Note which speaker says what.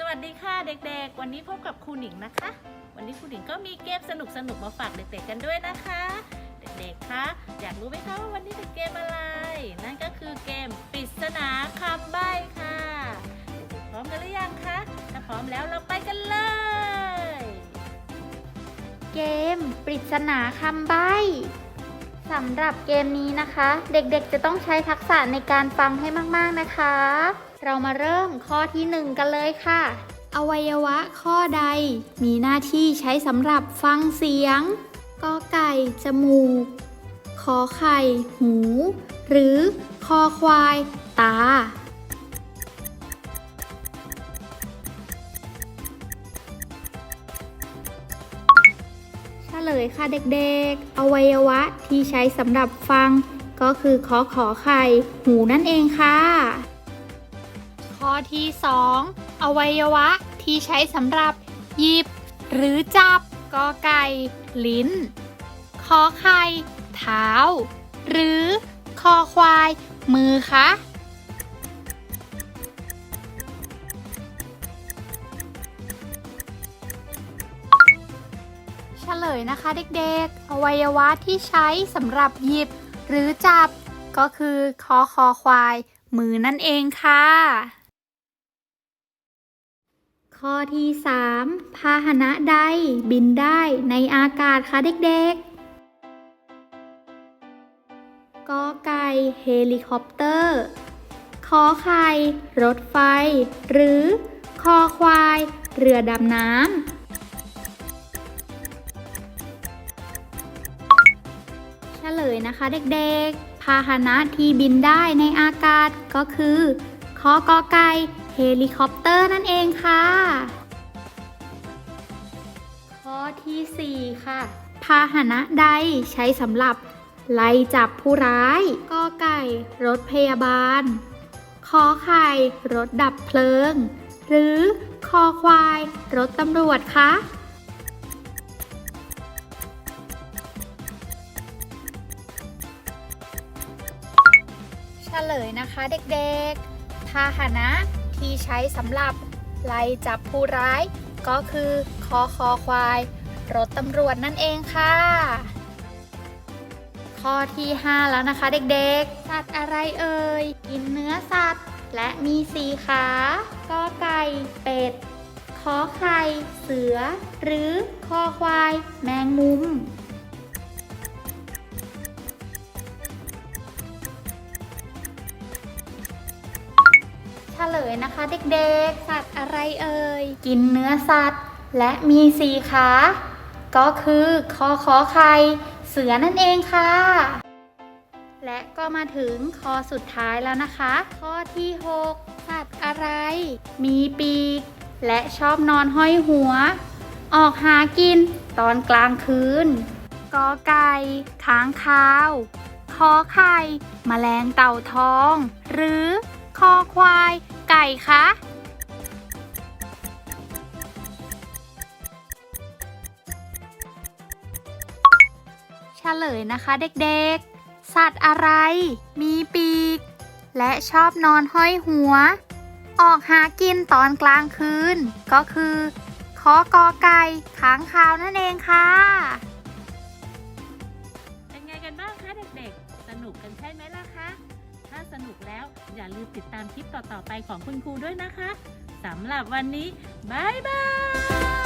Speaker 1: สวัสดีค่ะเด็กๆ วันนี้พบกับครูหนิงนะคะ วันนี้ครูหนิงก็มีเกมสนุกๆมาฝากเด็กๆกันด้วยนะคะ เด็กๆคะอยากรู้ไหมคะว่าวันนี้เป็นเกมอะไร นั่นก็คือเกมปริศนาคำใบ้ค่ะ พร้อมกันหรือยังคะถ้าพร้อมแล้วเราไปกันเลย
Speaker 2: เกมปริศนาคำใบ้สำหรับเกมนี้นะคะ เด็กๆจะต้องใช้ทักษะในการฟังให้มากๆนะคะ เรามาเริ่มข้อที่หนึ่งกันเลยค่ะ อวัยวะข้อใด มีหน้าที่ใช้สำหรับฟังเสียงกอไก่ จมูก ขอไข่ หู หรือคอควาย ตา เฉลยค่ะเด็กๆ อวัยวะที่ใช้สำหรับฟังก็คือขอขอไข่ หูนั่นเองค่ะ ข้อที่ 2 อวัยวะที่ใช้สำหรับหยิบ หรือจับกอไก่ ลิ้นคอไข่เท้า หรือคอควาย มือคะเฉลยนะคะเด็กๆ อวัยวะที่ใช้สำหรับหยิบ หรือจับก็คือคอคอควาย มือนั่นเองค่ะ ข้อที่ 3 พาหนะใดบินได้ในอากาศคะเด็กๆ กอไก่เฮลิคอปเตอร์ ขอไข่รถไฟ หรือคอควาย เรือดำน้ำ เฉลยนะคะเด็กๆ พาหนะที่บินได้ในอากาศก็คือ คอกอไก่ เฮลิคอปเตอร์นั่นเองค่ะ ข้อที่ 4 ค่ะ พาหนะใดใช้สำหรับ ไล่จับผู้ร้ายกอไก่ รถพยาบาลขอไข่ รถดับเพลิง หรือคอควาย รถตำรวจคะเฉลยนะคะเด็กๆ พาหนะ ที่ใช้สำหรับไล่จับผู้ร้าย ก็คือคอคอควาย รถตำรวจนั่นเองค่ะ ข้อที่ 5 แล้วนะคะเด็กๆ สัตว์อะไรเอ่ย กินเนื้อสัตว์ และมีสีขาก็ไก่ เป็ด ขอไข่ เสือ หรือคอควาย แมงมุม ฉลยนะคะ เด็กๆ สัตว์อะไรเอ่ย กินเนื้อสัตว์ และมีสีขา ก็คือคอขอไข่เสือนั่นเองค่ะ และก็มาถึงข้อสุดท้ายแล้วนะคะ ข้อที่ 6 สัตว์อะไร มีปีก และชอบนอนห้อยหัว ออกหากินตอนกลางคืนกอไก่ค้างคาว คอไข่แมลงเต่าทอง หรือ คอควาย ไก่คะเฉลยนะคะเด็กๆ สัตว์อะไร มีปีก และชอบนอนห้อยหัว ออกหากินตอนกลางคืน ก็คือคอกอไก่ค้างคาวนั่นเองค่ะ
Speaker 1: เป็นไงกันบ้างคะเด็กๆ สนุกกันใช่ไหมล่ะคะ ถ้าสนุกแล้วอย่าลืมติดตามคลิปต่อๆไปของคุณครูด้วยนะคะสำหรับวันนี้บายบาย